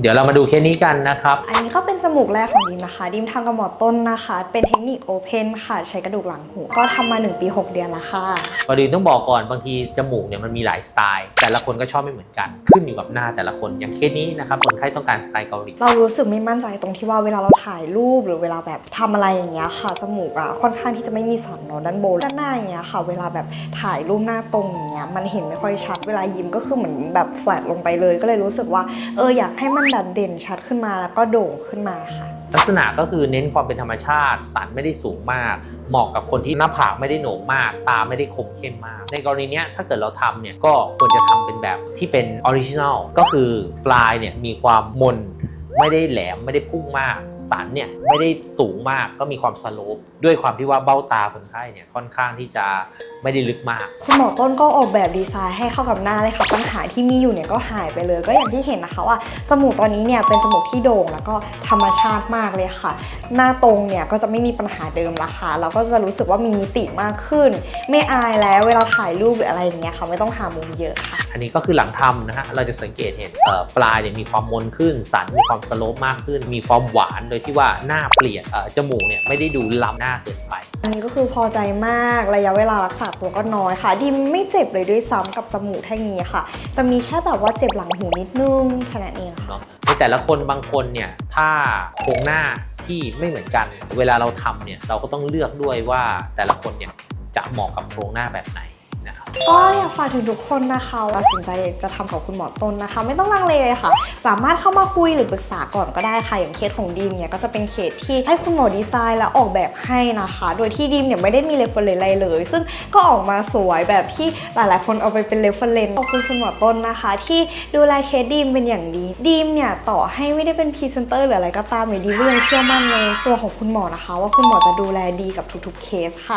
เดี๋ยวเรามาดูเคสนี้กันนะครับ อันนี้ก็เป็นจมูกแรกของดิมนะคะ ดิมทำกับหมอต้นนะคะ เป็นเทคนิคโอเพนค่ะ ใช้กระดูกหลังหูก็ทำมา 1 ปี 6 เดือนแล้วค่ะก่อนอื่นต้องบอกก่อนบางทีจมูกเนี่ยมันมีหลายสไตล์ แต่ละคนก็ชอบไม่เหมือนกัน ขึ้นอยู่กับหน้าแต่ละคนอย่างเคสนี้นะครับคนไข้ต้องการสไตล์เกาหลีเรารู้สึกไม่มั่นใจตรงที่ว่าเวลาเราถ่ายรูปหรือเวลาแบบทำอะไรอย่างเงี้ยค่ะจมูกอะค่อนข้างที่จะไม่มีสันเนอะด้านบนด้านหน้าอย่างเงี้ยค่ะ เวลาแบบถ่ายรูปหน้าตรงอย่างเงี้ยมันเห็นไม่ค่อยชัดเวลายิ้มก็คือเหมือนแบบแฟลตลงไปเลย ก็เลยรู้สึกว่าเอออยากให้มันแบบเด่นชัดขึ้นมาแล้วก็โด่งขึ้นมาค่ะ ลักษณะก็คือเน้นความเป็นธรรมชาติ สันไม่ได้สูงมาก เหมาะกับคนที่หน้าผากไม่ได้โหนกมาก ตาไม่ได้คมเข้มมาก ในกรณีเนี้ยถ้าเกิดเราทำเนี่ยก็ควรจะทำเป็นแบบที่เป็นออริจินัลก็คือปลายเนี่ยมีความมน ไม่ได้แหลมไม่ได้พุ่งมาก สันเนี่ยไม่ได้สูงมากก็มีความสโลปด้วยความที่ว่าเบ้าตาคนไข้เนี่ยค่อนข้างที่จะไม่ได้ลึกมาก คุณหมอต้นก็ออกแบบดีไซน์ให้เข้ากับหน้าเลยค่ะปัญหาที่มีอยู่เนี่ยก็หายไปเลย ก็อย่างที่เห็นนะคะว่าจมูกตอนนี้เนี่ยเป็นจมูกที่โด่งแล้วก็ธรรมชาติมากเลยค่ะ หน้าตรงเนี่ยก็จะไม่มีปัญหาเดิมละค่ะแล้วก็จะรู้สึกว่ามีมิติมากขึ้น ไม่อายแล้วเวลาถ่ายรูปหรืออะไรอย่างเงี้ยค่ะไม่ต้องหามุมเยอะค่ะอันนี้ก็คือหลังทำนะฮะเราจะสังเกตเห็นเอ่อปลายเนี่ยมีความมนขึ้น สันมีความสโลปมากขึ้น มีความหวานโดยที่ว่าหน้าเปลี่ยนเอ่อจมูกเนี่ยไม่ได้ดูล้ำหน้าเกินไป อันนี้ก็คือพอใจมากระยะเวลารักษาตัวก็น้อยค่ะ ดิมไม่เจ็บเลยด้วยซ้ำกับจมูกแท่งนี้ค่ะ จะมีแค่แบบว่าเจ็บหลังหูนิดนึงแค่นั้นเองค่ะเนาะในแต่ละคนบางคนเนี่ยถ้าโครงหน้าที่ไม่เหมือนกัน เวลาเราทำเนี่ยเราก็ต้องเลือกด้วยว่าแต่ละคนเนี่ยจะเหมาะกับโครงหน้าแบบไหน นะครับ ก็อยากฝากถึงทุกคนนะคะตัดสินใจจะทำกับคุณหมอต้นนะคะ ไม่ต้องลังเลเลยค่ะ สามารถเข้ามาคุยหรือปรึกษาก่อนก็ได้ค่ะ อย่างเคสของดีมเนี่ยก็จะเป็นเคสที่ให้คุณหมอดีไซน์และออกแบบให้นะคะ โดยที่ดีมเนี่ยไม่ได้มีเรฟเฟอร์เรนอะไรเลย ซึ่งก็ออกมาสวยแบบที่หลายๆ คนเอาไปเป็นเรฟเฟอร์เรนขอบคุณคุณหมอต้นนะคะ ที่ดูแลเคสดีมเป็นอย่างดี ดีมเนี่ยต่อให้ไม่ได้เป็นพรีเซนเตอร์หรืออะไรก็ตามเนี่ยดีมก็ยังเชื่อมั่นในตัวของคุณหมอนะคะ ว่าคุณหมอจะดูแลดีกับทุกๆเคสค่ะ